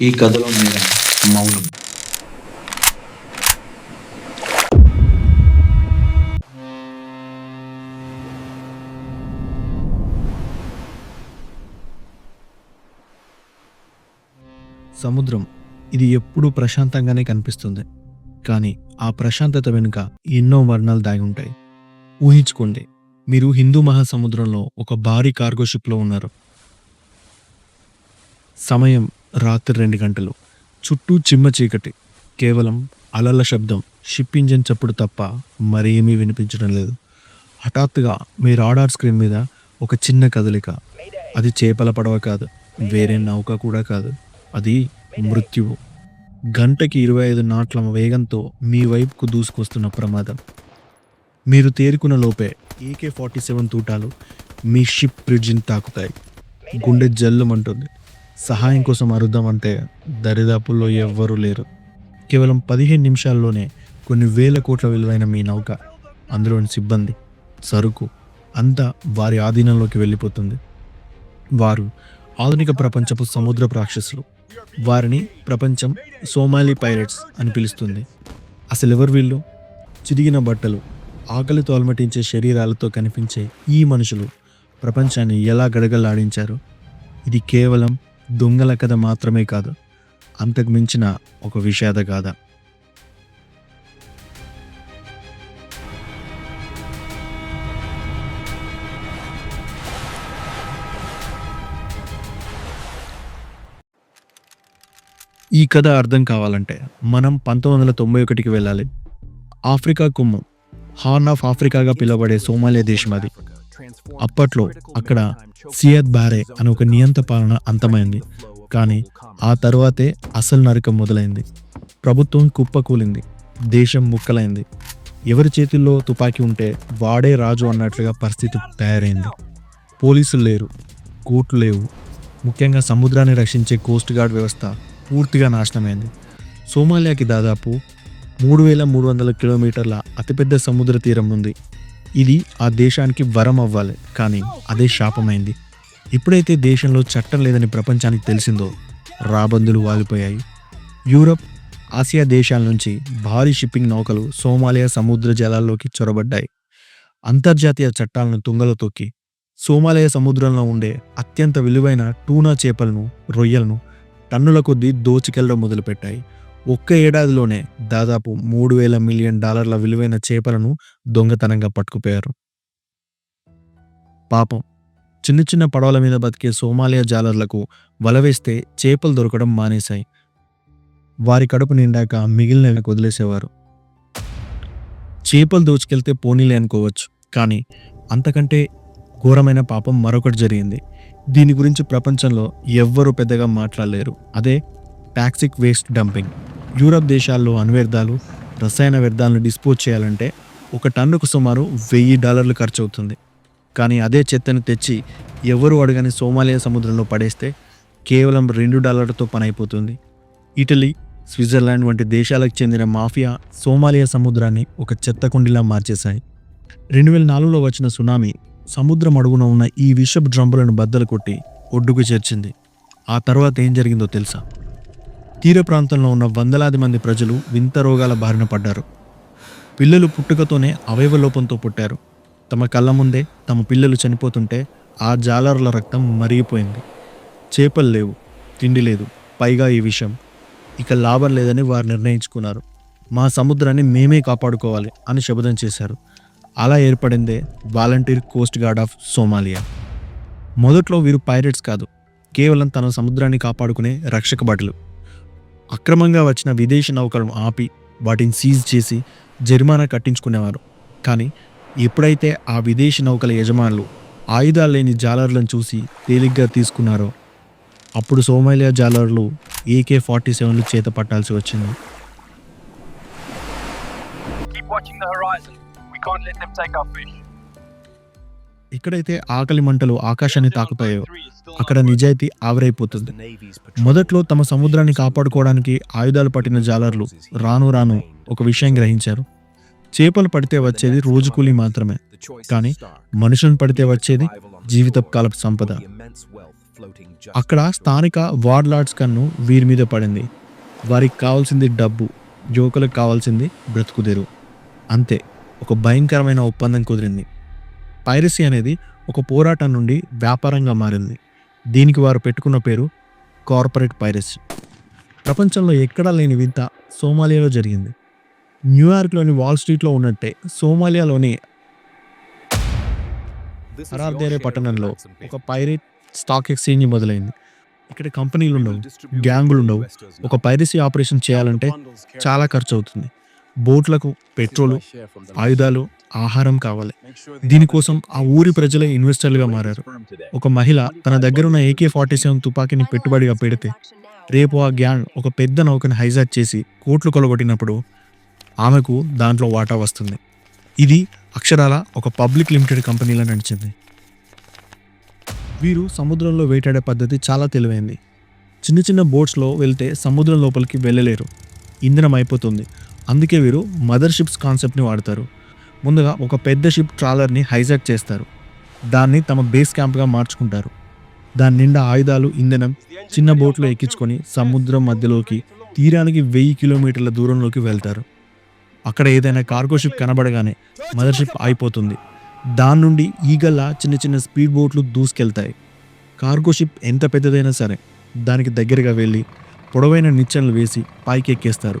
ఈ కథలో మీద మౌనం. సముద్రం ఇది ఎప్పుడూ ప్రశాంతంగానే కనిపిస్తుంది. కానీ ఆ ప్రశాంతత వెనుక ఎన్నో వర్ణాలు దాగి ఉంటాయి. ఊహించుకోండి మీరు హిందూ మహాసముద్రంలో ఒక భారీ కార్గో షిప్లో ఉన్నారు. సమయం రాత్రి రెండు గంటలు. చుట్టూ చిమ్మ చీకటి. కేవలం అలల శబ్దం. షిప్ ఇంజన్ చప్పుడు తప్ప మరేమీ వినిపించడం లేదు. హఠాత్తుగా మీ రాడార్ స్క్రీన్ మీద ఒక చిన్న కదలిక. అది చేపల పడవ కాదు. వేరే నౌక కూడా కాదు. అది మృత్యువు. గంటకి ఇరవై ఐదు నాట్ల వేగంతో మీ వైపుకు దూసుకొస్తున్న ప్రమాదం. మీరు తేరుకున్న లోపే ఏకే ఫార్టీ సెవెన్ తూటాలు మీ షిప్ బ్రిడ్జిని తాకుతాయి. గుండె జల్లుమంటుంది. సహాయం కోసం అరుద్దామంటే దరిదాపుల్లో ఎవ్వరూ లేరు. కేవలం పదిహేను నిమిషాల్లోనే కొన్ని వేల కోట్ల విలువైన మీ నౌక అందులోని సిబ్బంది సరుకు అంతా వారి ఆధీనంలోకి వెళ్ళిపోతుంది. వారు ఆధునిక ప్రపంచపు సముద్ర రాక్షసులు. వారిని ప్రపంచం సోమాలి పైరట్స్ అని పిలుస్తుంది. అసలు ఎవరు వీళ్ళు? చిరిగిన బట్టలు ఆకలితో అలమటించే శరీరాలతో కనిపించే ఈ మనుషులు ప్రపంచాన్ని ఎలా గడగలాడించారు ఇది కేవలం దొంగల కథ మాత్రమే కాదు అంతకు మించిన ఒక విషాద గాథ. ఈ కథ అర్థం కావాలంటే మనం పంతొమ్మిది వందల తొంభై ఒకటికి వెళ్ళాలి. ఆఫ్రికా కుమ్మం హార్న్ ఆఫ్ ఆఫ్రికాగా పిలువబడే సోమాలియా దేశం అది. అప్పట్లో అక్కడ సియద్ బారే అని ఒక నియంత పాలన అంతమైంది. కానీ ఆ తర్వాతే అసలు నరకం మొదలైంది. ప్రభుత్వం కుప్పకూలింది. దేశం ముక్కలైంది. ఎవరి చేతుల్లో తుపాకీ ఉంటే వాడే రాజు అన్నట్లుగా పరిస్థితి తయారైంది. పోలీసులు లేరు. కోర్టు లేవు. ముఖ్యంగా సముద్రాన్ని రక్షించే కోస్ట్ గార్డ్ వ్యవస్థ పూర్తిగా నాశనమైంది. సోమాలియాకి దాదాపు మూడు వేల మూడు వందల కిలోమీటర్ల అతిపెద్ద సముద్ర తీరం ఉంది. ఇది ఆ దేశానికి వరం అవ్వాలి. కానీ అదే శాపమైంది. ఎప్పుడైతే దేశంలో చట్టం లేదని ప్రపంచానికి తెలిసిందో రాబందులు వాలిపోయాయి. యూరప్ ఆసియా దేశాల నుంచి భారీ షిప్పింగ్ నౌకలు సోమాలియా సముద్ర జలాల్లోకి చొరబడ్డాయి. అంతర్జాతీయ చట్టాలను తుంగలో తొక్కి సోమాలియా సముద్రంలో ఉండే అత్యంత విలువైన టూనా చేపలను రొయ్యలను టన్నుల కొద్దీ దోచుకెళ్ళడం మొదలుపెట్టాయి. ఒక్క ఏడాదిలోనే దాదాపు మూడు వేల మిలియన్ డాలర్ల విలువైన చేపలను దొంగతనంగా పట్టుకుపోయారు. పాపం. చిన్న చిన్న పడవల మీద బతికే సోమాలియా జాలర్లకు వల వేస్తే చేపలు దొరకడం మానేశాయి. వారి కడుపు నిండాక మిగిలిన వదిలేసేవారు. చేపలు దోచుకెళ్తే పోనీలే అనుకోవచ్చు కానీ అంతకంటే ఘోరమైన పాపం మరొకటి జరిగింది. దీని గురించి ప్రపంచంలో ఎవ్వరూ పెద్దగా మాట్లాడలేరు. అదే టాక్సిక్ వేస్ట్ డంపింగ్. యూరప్ దేశాల్లో అణువ్యర్థాలు రసాయన వ్యర్థాలను డిస్పోజ్ చేయాలంటే ఒక టన్నుకు సుమారు వెయ్యి డాలర్లు ఖర్చు అవుతుంది. కానీ అదే చెత్తను తెచ్చి ఎవరు అడగని సోమాలియా సముద్రంలో పడేస్తే కేవలం రెండు డాలర్లతో పని అయిపోతుంది. ఇటలీ స్విట్జర్లాండ్ వంటి దేశాలకు చెందిన మాఫియా సోమాలియా సముద్రాన్ని ఒక చెత్త కుండిలా మార్చేశాయి. రెండు వేల నాలుగులో వచ్చిన సునామీ సముద్రం అడుగున ఉన్న ఈ విషపు డ్రమ్ములను బద్దలు కొట్టి ఒడ్డుకు చేర్చింది. ఆ తర్వాత ఏం జరిగిందో తెలుసా? తీర ప్రాంతంలో ఉన్న వందలాది మంది ప్రజలు వింత రోగాల బారిన పడ్డారు. పిల్లలు పుట్టుకతోనే అవయవ లోపంతో పుట్టారు. తమ కళ్ళ ముందే తమ పిల్లలు చనిపోతుంటే ఆ జాలర్ల రక్తం మరిగిపోయింది. చేపలు లేవు తిండి లేదు పైగా ఈ విషయం ఇక లాభం లేదని వారు నిర్ణయించుకున్నారు. మా సముద్రాన్ని మేమే కాపాడుకోవాలి అని శబదం చేశారు. అలా ఏర్పడిందే volunteer coast guard of Somalia. మొదట్లో వీరు పైరెట్స్ కాదు కేవలం తన సముద్రాన్ని కాపాడుకునే రక్షక భటులు అక్రమంగా వచ్చిన విదేశీ నౌకలను ఆపి వాటిని సీజ్ చేసి జరిమానా కట్టించుకునేవారు. కానీ ఎప్పుడైతే ఆ విదేశీ నౌకల యజమానులు ఆయుధాలు లేని జాలర్లను చూసి తేలిగ్గా తీసుకున్నారో అప్పుడు సోమాలియా జాలర్లు ఏకే ఫార్టీ సెవెన్లు చేత పట్టాల్సి వచ్చింది. ఎక్కడైతే ఆకలి మంటలు ఆకాశాన్ని తాకుతాయో అక్కడ నిజాయితీ ఆవిరైపోతుంది. మొదట్లో తమ సముద్రాన్ని కాపాడుకోవడానికి ఆయుధాలు పట్టిన జాలర్లు రాను రాను ఒక విషయం గ్రహించారు. చేపలు పడితే వచ్చేది రోజు కూలి మాత్రమే. కానీ మనుషులను పడితే వచ్చేది జీవితకాలపు సంపద. అక్కడ స్థానిక వార్లార్డ్స్ కన్ను వీరి మీద పడింది. వారికి కావాల్సింది డబ్బు యువకులకు కావాల్సింది బ్రతుకుదేరు అంతే ఒక భయంకరమైన ఒప్పందం కుదిరింది. పైరసీ అనేది ఒక పోరాటం నుండి వ్యాపారంగా మారింది. దీనికి వారు పెట్టుకున్న పేరు కార్పొరేట్ పైరసీ. ప్రపంచంలో ఎక్కడా లేని వింత సోమాలియాలో జరిగింది. న్యూయార్క్లోని వాల్ స్ట్రీట్లో ఉన్నట్టే సోమాలియాలోని హరార్దేరే పట్టణంలో ఒక పైరేట్ స్టాక్ ఎక్స్చేంజ్ మొదలైంది. ఇక్కడ కంపెనీలు ఉండవు గ్యాంగులు ఉండవు ఒక పైరసీ ఆపరేషన్ చేయాలంటే చాలా ఖర్చు అవుతుంది బోట్లకు పెట్రోలు ఆయుధాలు ఆహారం కావాలి. దీనికోసం ఆ ఊరి ప్రజలే ఇన్వెస్టర్లుగా మారారు. ఒక మహిళ తన దగ్గర ఉన్న ఏకే ఫార్టీ సెవెన్ తుపాకీని పెట్టుబడిగా పెడితే రేపు ఆ గ్యాంగ్ ఒక పెద్ద నౌకను హైజాక్ చేసి కోట్లు కొలగొట్టినప్పుడు ఆమెకు దాంట్లో వాటా వస్తుంది. ఇది అక్షరాల ఒక పబ్లిక్ లిమిటెడ్ కంపెనీలో నడిచింది. వీరు సముద్రంలో వేటాడే పద్ధతి చాలా తెలివైంది. చిన్న చిన్న బోట్స్లో వెళ్తే సముద్రం లోపలికి వెళ్ళలేరు. ఇంధనం అయిపోతుంది. అందుకే వీరు మదర్ షిప్స్ కాన్సెప్ట్ని వాడతారు. ముందుగా ఒక పెద్ద షిప్ ట్రాలర్ని హైజాక్ చేస్తారు. దాన్ని తమ బేస్ క్యాంప్గా మార్చుకుంటారు. దాని నిండా ఆయుధాలు ఇంధనం చిన్న బోట్లో ఎక్కించుకొని సముద్రం మధ్యలోకి తీరానికి వెయ్యి కిలోమీటర్ల దూరంలోకి వెళ్తారు. అక్కడ ఏదైనా కార్గో షిప్ కనబడగానే మదర్ షిప్ అయిపోతుంది దాని నుండి ఈగల్లా చిన్న చిన్న స్పీడ్ బోట్లు దూసుకెళ్తాయి. కార్గో షిప్ ఎంత పెద్దదైనా సరే దానికి దగ్గరగా వెళ్ళి పొడవైన నిచ్చెనలు వేసి పైకి ఎక్కేస్తారు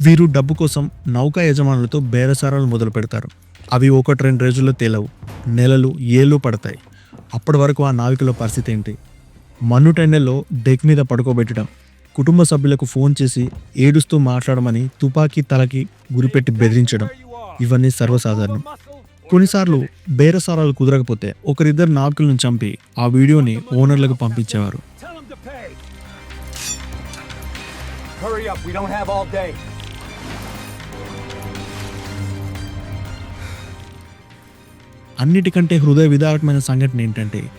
వీరు డబ్బు కోసం నౌకా యజమానులతో బేరసారాలు మొదలు పెడతారు. అవి ఒకటి రెండు రోజుల్లో తేలవు. నెలలు ఏళ్ళు పడతాయి. అప్పటి వరకు ఆ నావికుల పరిస్థితి ఏంటి? మన్నుటెండల్లో డెక్ మీద పడుకోబెట్టడం. కుటుంబ సభ్యులకు ఫోన్ చేసి ఏడుస్తూ మాట్లాడమని తుపాకీ తలకి గురిపెట్టి బెదిరించడం. ఇవన్నీ సర్వసాధారణం. కొన్నిసార్లు బేరసారాలు కుదరకపోతే ఒకరిద్దరు నావికులను చంపి ఆ వీడియోని ఓనర్లకు పంపించేవారు. Hurry up we don't have all day. అన్నిటికంటే హృదయ విదారకమైన సంఘటన ఏంటంటే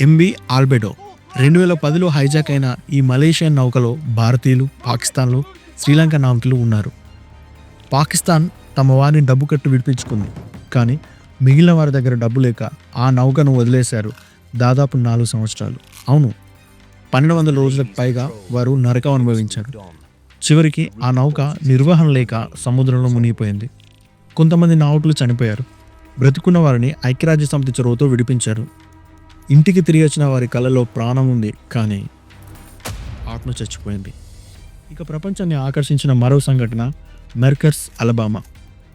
ఎంబి ఆల్బెడో రెండు వేల పదిలో హైజాక్ అయిన ఈ మలేషియన్ నౌకలో భారతీయులు పాకిస్తాన్లు శ్రీలంక నావికులు ఉన్నారు. పాకిస్తాన్ తమ వారిని డబ్బు కట్టు విడిపించుకుంది. కానీ మిగిలిన వారి దగ్గర డబ్బు లేక ఆ నౌకను వదిలేశారు దాదాపు నాలుగు సంవత్సరాలు. అవును పన్నెండు వందల రోజులకు పైగా వారు నరకం అనుభవించారు. చివరికి ఆ నౌక నిర్వహణ లేక సముద్రంలో మునిగిపోయింది. కొంతమంది నావికులు చనిపోయారు. బ్రతుకున్న వారిని ఐక్యరాజ్య సమితి చొరవతో విడిపించారు. ఇంటికి తిరిగి వచ్చిన వారి కళలో ప్రాణం ఉంది కానీ ఆత్మ చచ్చిపోయింది. ఇక ప్రపంచాన్ని ఆకర్షించిన మరో సంఘటన మెర్కర్స్ అలబామా.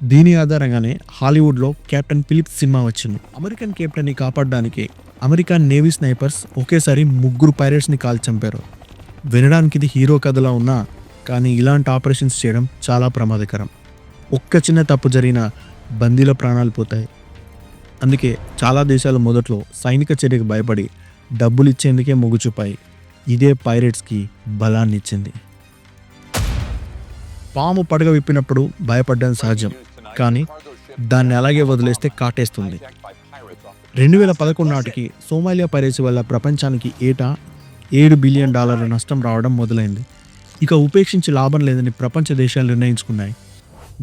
దీని ఆధారంగానే హాలీవుడ్లో కెప్టెన్ ఫిలిప్ సినిమా వచ్చింది. అమెరికన్ కెప్టెన్ని కాపాడడానికి అమెరికన్ నేవీ స్నైపర్స్ ఒకేసారి ముగ్గురు పైరట్స్ని కాల్ చంపారు వినడానికి ఇది హీరో కథలా ఉన్నా కానీ ఇలాంటి ఆపరేషన్స్ చేయడం చాలా ప్రమాదకరం. ఒక్క చిన్న తప్పు జరిగినా బందీల ప్రాణాలు పోతాయి. అందుకే చాలా దేశాలు మొదట్లో సైనిక చర్యకు భయపడి డబ్బులు ఇచ్చేందుకే మొగ్గు చూపాయి. ఇదే పైరేట్స్కి బలాన్ని ఇచ్చింది పాము పడగ విప్పినప్పుడు భయపడడం సహజం. కానీ దాన్ని అలాగే వదిలేస్తే కాటేస్తుంది. రెండు వేల పదకొండు నాటికి సోమాలియా పైరసీ వల్ల ప్రపంచానికి ఏటా ఏడు బిలియన్ డాలర్ల నష్టం రావడం మొదలైంది. ఇక ఉపేక్షించి లాభం లేదని ప్రపంచ దేశాలు నిర్ణయించుకున్నాయి.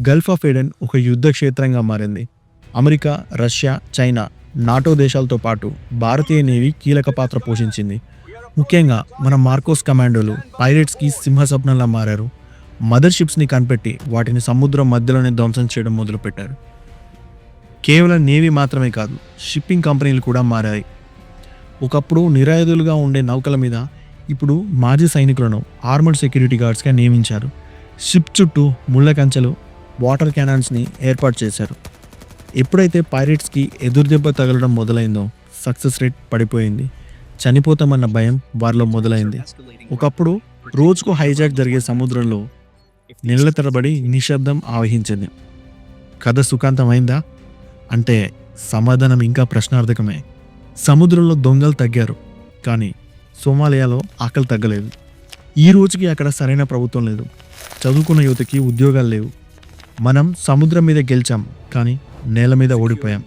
గల్ఫ్ ఆఫ్ ఏడెన్ ఒక యుద్ధ క్షేత్రంగా మారింది. అమెరికా రష్యా చైనా నాటో దేశాలతో పాటు భారతీయ నేవీ కీలక పాత్ర పోషించింది. ముఖ్యంగా మన మార్కోస్ కమాండోలు పైరేట్స్కి సింహస్వప్నంలా మారారు. మదర్ షిప్స్ని కనిపెట్టి వాటిని సముద్రం మధ్యలోనే ధ్వంసం చేయడం మొదలుపెట్టారు. కేవలం నేవీ మాత్రమే కాదు షిప్పింగ్ కంపెనీలు కూడా మారాయి. ఒకప్పుడు నిరాయుధులుగా ఉండే నౌకల మీద ఇప్పుడు మాజీ సైనికులను ఆర్మర్డ్ సెక్యూరిటీ గార్డ్స్గా నియమించారు. షిప్ చుట్టూ ముళ్ళ కంచెలు వాటర్ క్యానాన్స్ని ఏర్పాటు చేశారు. ఎప్పుడైతే పైరెట్స్కి ఎదురుదెబ్బ తగలడం మొదలైందో సక్సెస్ రేట్ పడిపోయింది. చనిపోతామన్న భయం వారిలో మొదలైంది. ఒకప్పుడు రోజుకు హైజాక్ జరిగే సముద్రంలో నెలల తరబడి నిశ్శబ్దం ఆవహించింది. కథ సుఖాంతమైందా? అంటే సమాధానం ఇంకా ప్రశ్నార్థకమే. సముద్రంలో దొంగలు తగ్గారు కానీ సోమాలియాలో ఆకలి తగ్గలేదు. ఈ రోజుకి అక్కడ సరైన ప్రభుత్వం లేదు. చదువుకున్న యువతకి ఉద్యోగాలు లేవు. మనం సముద్రం మీద గెలిచాం కానీ నేల మీద ఓడిపోయాం.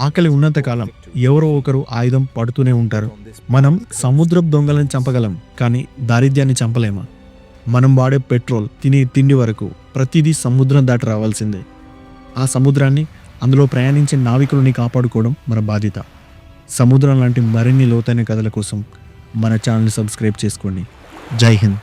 ఆకలి ఉన్నంతకాలం ఎవరో ఒకరు ఆయుధం పడుతూనే ఉంటారు. మనం సముద్రపు దొంగలను చంపగలం కానీ దారిద్ర్యాన్ని చంపలేమా? మనం వాడే పెట్రోల్ తినే తిండి వరకు ప్రతిదీ సముద్రం దాటి రావాల్సిందే. ఆ సముద్రాన్ని అందులో ప్రయాణించే నావికులని కాపాడుకోవడం మన బాధ్యత. సముద్రం లాంటి మరిన్ని లోతైన కథల కోసం మన ఛానల్ని సబ్స్క్రైబ్ చేసుకోండి. జై హింద్.